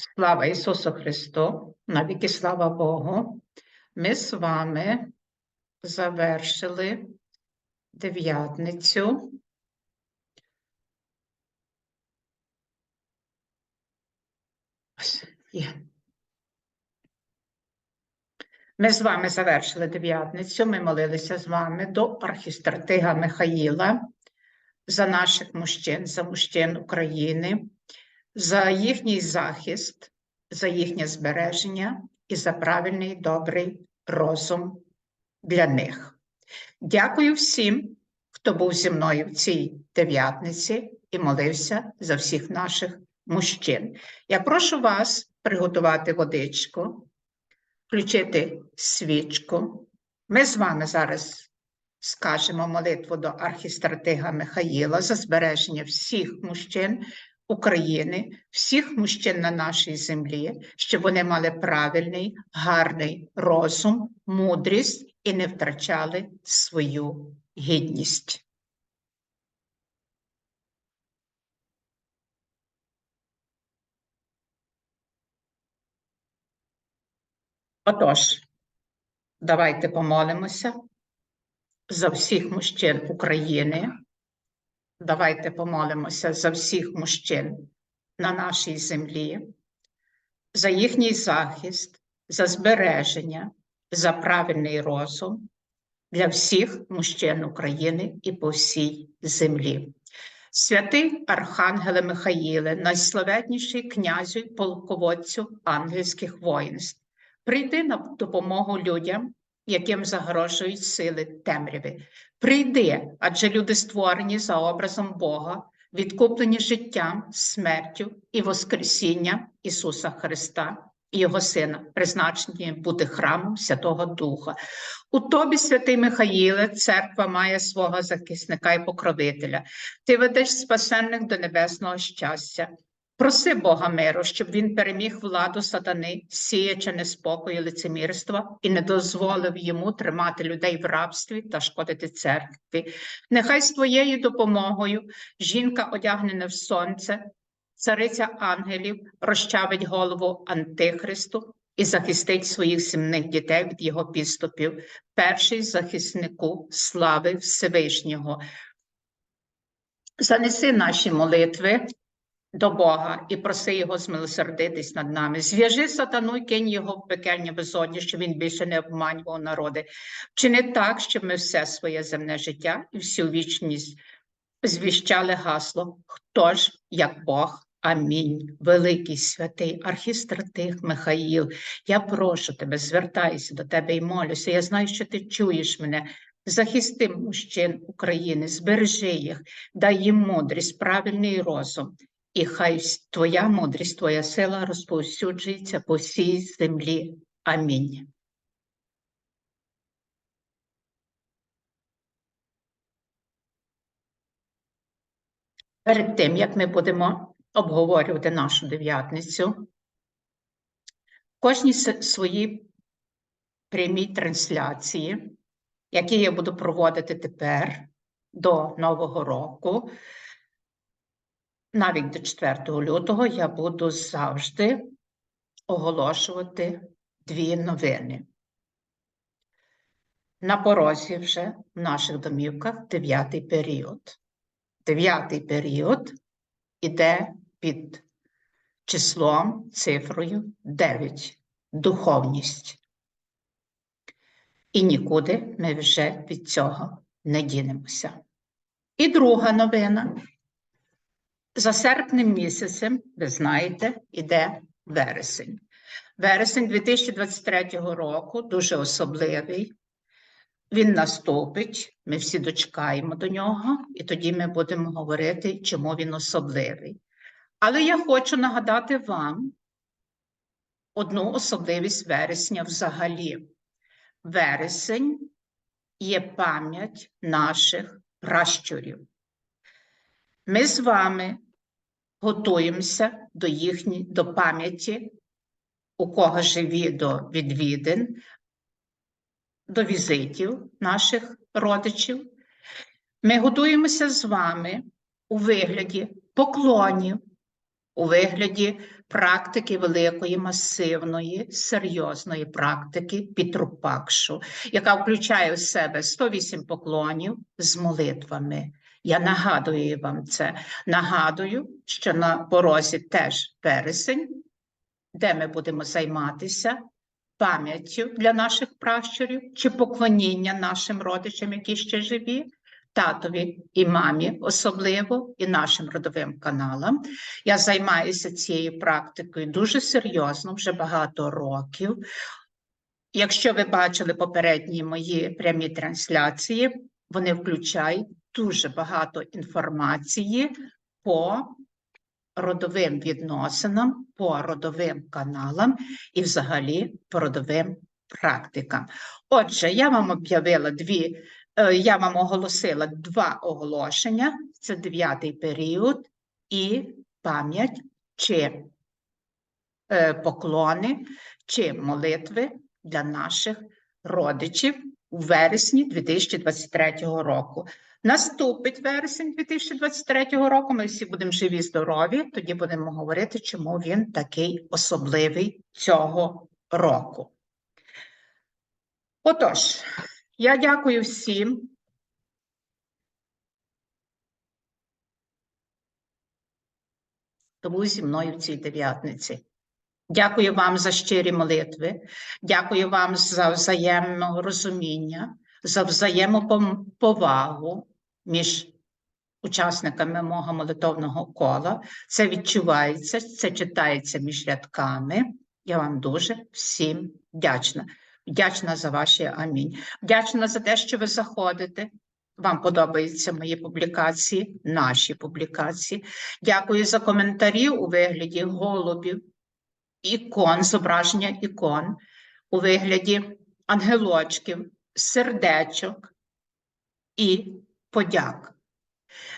Слава Ісусу Христу, навіки слава Богу. Ми з вами завершили дев'ятницю. Ми з вами завершили дев'ятницю. Ми молилися з вами до архістратига Михаїла за наших мужчин, за мужчин України, за їхній захист, за їхнє збереження і за правильний добрий розум для них. Дякую всім, хто був зі мною в цій дев'ятниці і молився за всіх наших мужчин. Я прошу вас приготувати водичку, включити свічку. Ми з вами зараз скажемо молитву до архістратига Михаїла за збереження всіх мужчин України, всіх мужчин на нашій землі, щоб вони мали правильний, гарний розум, мудрість і не втрачали свою гідність. Отож, давайте помолимося за всіх мужчин України. Давайте помолимося за всіх мужчин на нашій землі, за їхній захист, за збереження, за правильний розум для всіх мужчин України і по всій землі. Святий Архангеле Михаїле, найславетніший князю й полководцю ангельських воїнств, прийди на допомогу людям, яким загрожують сили темряви. Прийди, адже люди створені за образом Бога, відкуплені життям, смертю і Воскресінням Ісуса Христа і Його Сина, призначені бути храмом Святого Духа. У тобі, святий Михаїле, церква має свого захисника і покровителя. Ти ведеш спасенних до небесного щастя. Проси Бога миру, щоб він переміг владу сатани, сіячи неспокою лицемірства, і не дозволив йому тримати людей в рабстві та шкодити церкві. Нехай з твоєю допомогою жінка, одягнена в сонце, цариця ангелів, розчавить голову Антихристу і захистить своїх земних дітей від його підступів, перший захиснику слави Всевишнього. Занеси наші молитви до Бога і проси його змилосердитись над нами. Зв'яжи сатану і кинь його в пекельні безодні, щоб він більше не обманював народи. Вчини так, щоб ми все своє земне життя і всю вічність звіщали гасло Хто ж, як Бог? Амінь. Великий святий архістратих Михаїл, я прошу тебе, звертаюся до тебе і молюся. Я знаю, що ти чуєш мене. Захисти мужчин України, збережи їх, дай їм мудрість, правильний розум, і хай твоя мудрість, твоя сила розповсюджується по всій землі. Амінь. Перед тим, як ми будемо обговорювати нашу дев'ятницю, кожній своїй прямій трансляції, які я буду проводити тепер до Нового року, навіть до 4 лютого я буду завжди оголошувати дві новини. На порозі вже в наших домівках дев'ятий період. Дев'ятий період іде під числом, цифрою 9. Духовність. І нікуди ми вже від цього не дінемося. І друга новина. За серпнем місяцем, ви знаєте, іде вересень. Вересень 2023 року дуже особливий. Він наступить, ми всі дочекаємо до нього, і тоді ми будемо говорити, чому він особливий. Але я хочу нагадати вам одну особливість вересня взагалі. Вересень є пам'ять наших пращурів. Ми з вами готуємося до їхньої до пам'яті, у кого живі до відвідин, до візитів наших родичів. Ми готуємося з вами у вигляді поклонів, у вигляді практики великої, масивної, серйозної практики Пітрупакшу, яка включає в себе 108 поклонів з молитвами. Я нагадую вам це. Нагадую, що на порозі теж вересень, де ми будемо займатися пам'яттю для наших пращурів чи поклоніння нашим родичам, які ще живі, татові і мамі, особливо, і нашим родовим каналам. Я займаюся цією практикою дуже серйозно, вже багато років. Якщо ви бачили попередні мої прямі трансляції, вони включають дуже багато інформації по родовим відносинам, по родовим каналам і взагалі по родовим практикам. Отже, я вам об'явила дві, е, я вам оголосила два оголошення: це дев'ятий період і пам'ять чи е, поклони, чи молитви для наших родичів у вересні 2023 року. Наступить вересень 2023 року. Ми всі будемо живі, здорові. Тоді будемо говорити, чому він такий особливий цього року. Отож, я дякую всім. Хто був зі мною в цій дев'ятниці. Дякую вам за щирі молитви, дякую вам за взаєморозуміння, за взаємоповагу між учасниками мого молитовного кола. Це відчувається, це читається між рядками. Я вам дуже всім вдячна. Вдячна за ваші амінь. Вдячна за те, що ви заходите. Вам подобаються мої публікації, наші публікації. Дякую за коментарі у вигляді голубів, ікон, зображення ікон, у вигляді ангелочків, сердечок і подяк.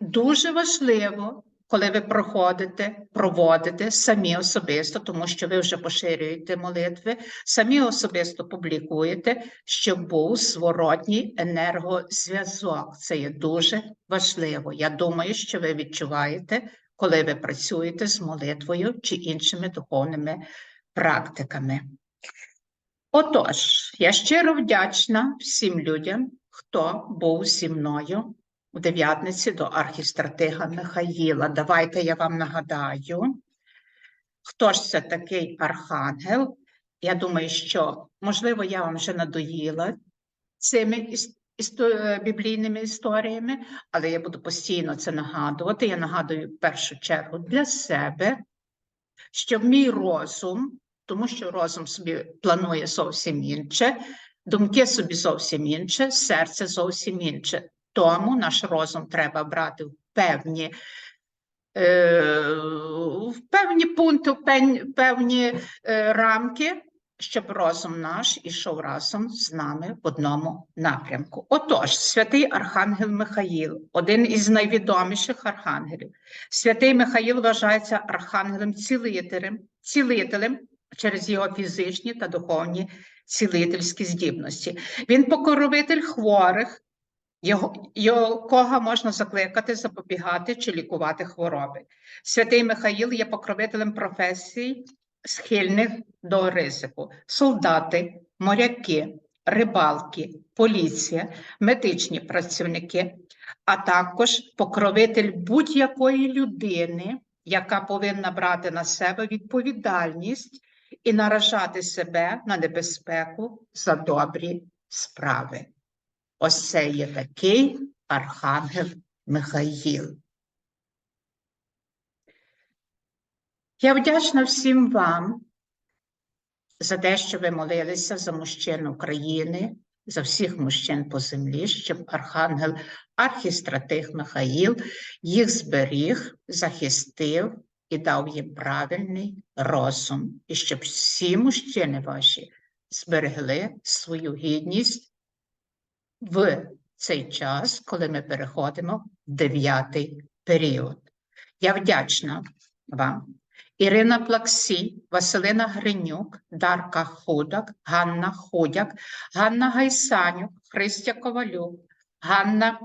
Дуже важливо, коли ви проходите, проводите самі особисто, тому що ви вже поширюєте молитви, самі особисто публікуєте, щоб був зворотній енергозв'язок. Це є дуже важливо. Я думаю, що ви відчуваєте, коли ви працюєте з молитвою чи іншими духовними практиками. Отож, я щиро вдячна всім людям, хто був зі мною у дев'ятниці до архістратига Михаїла. Давайте я вам нагадаю, хто ж це такий архангел. Я думаю, що, можливо, я вам вже надоїла цими біблійними історіями, але я буду постійно це нагадувати. Я нагадую в першу чергу для себе, щоб мій розум, тому що розум собі планує зовсім інше, думки собі зовсім інше, серце зовсім інше. Тому наш розум треба брати в певні, е, в певні пункти, в певні е, рамки, щоб розум наш ішов разом з нами в одному напрямку. Отож, святий Архангел Михаїл, один із найвідоміших архангелів. Святий Михаїл вважається архангелем цілителем, цілителем через його фізичні та духовні цілительські здібності. Він покровитель хворих, його, якого можна закликати запобігати чи лікувати хвороби. Святий Михаїл є покровителем професій, схильних до ризику: солдати, моряки, рибалки, поліція, медичні працівники, а також покровитель будь-якої людини, яка повинна брати на себе відповідальність і наражати себе на небезпеку за добрі справи. Ось це є такий архангел Михаїл. Я вдячна всім вам за те, що ви молилися за мужчин України, за всіх мужчин по землі, щоб архангел архістратих Михаїл їх зберіг, захистив і дав їм правильний розум, і щоб всі мужчини ваші зберегли свою гідність в цей час, коли ми переходимо в дев'ятий період. Я вдячна вам. Ірина Плаксій, Василина Гринюк, Дарка Худак, Ганна Худяк, Ганна Гайсанюк, Христя Ковалюк, Ганна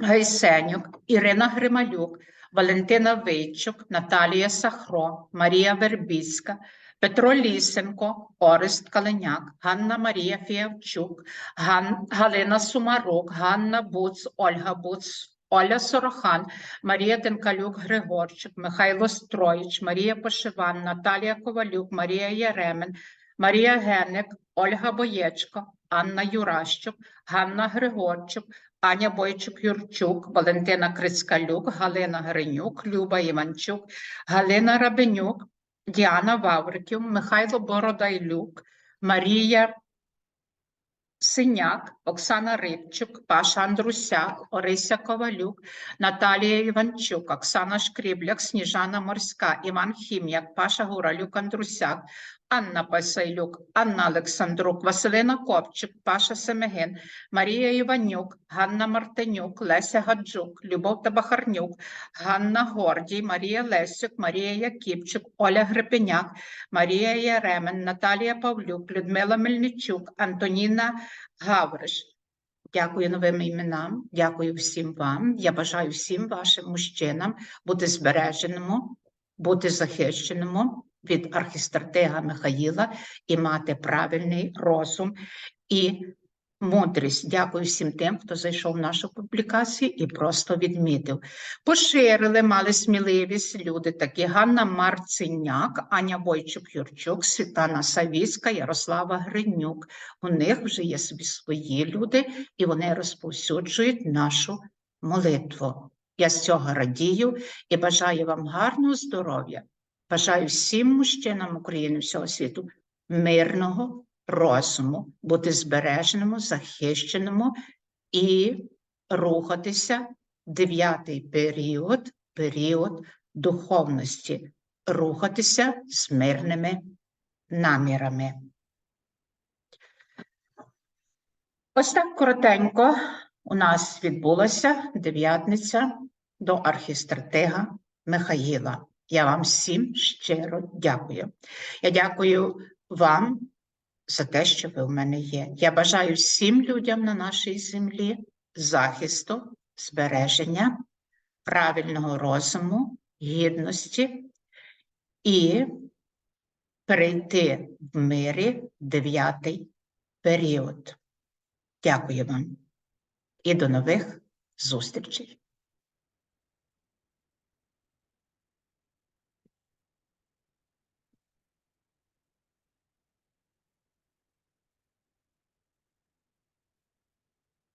Гайсенюк, Ірина Грималюк, Валентина Вийчук, Наталія Сахро, Марія Вербіцька, Петро Лісенко, Орест Калиняк, Ганна Марія Фіявчук, Ган... Галина Сумарук, Ганна Буц, Ольга Буц, Оля Сорохан, Марія Денкалюк Григорчик, Михайло Строїч, Марія Пошиван, Наталія Ковалюк, Марія Яремен, Марія Генник, Ольга Боєчко, Анна Юращук, Ганна Григорчук, Аня Бойчук-Юрчук, Валентина Крицкалюк, Галина Гринюк, Люба Іванчук, Галина Рабенюк, Діана Вавриків, Михайло Бородайлюк, Марія Синяк, Оксана Рибчук, Паша Андрусяк, Орися Ковалюк, Наталія Іванчук, Оксана Шкрібляк, Сніжана Морська, Іван Хім'як, Паша Гуралюк, Андрусяк, Анна Пасайлюк, Анна Олександрук, Василина Ковчик, Паша Семегин, Марія Іванюк, Ганна Мартинюк, Леся Гаджук, Любов Табахарнюк, Ганна Гордій, Марія Лесюк, Марія Яківчук, Оля Гребеняк, Марія Яремен, Наталія Павлюк, Людмила Мельничук, Антоніна Гавриш. Дякую новим іменам, дякую всім вам. Я бажаю всім вашим мужчинам бути збереженими, бути захищеними від архістратега Михаїла і мати правильний розум і мудрість. Дякую всім тим, хто зайшов в нашу публікацію і просто відмітив. Поширили, мали сміливість люди такі Ганна Марциняк, Аня Бойчук-Юрчук, Світлана Савіцька, Ярослава Гринюк. У них вже є собі свої люди, і вони розповсюджують нашу молитву. Я з цього радію і бажаю вам гарного здоров'я. Бажаю всім мужчинам України всього світу мирного розуму, бути збереженому, захищеному і рухатися дев'ятий період, період духовності, рухатися з мирними намірами. Ось так коротенько у нас відбулася дев'ятниця до архістратега Михаїла. Я вам всім щиро дякую. Я дякую вам за те, що ви в мене є. Я бажаю всім людям на нашій землі захисту, збереження, правильного розуму, гідності і перейти в мирі дев'ятий період. Дякую вам і до нових зустрічей.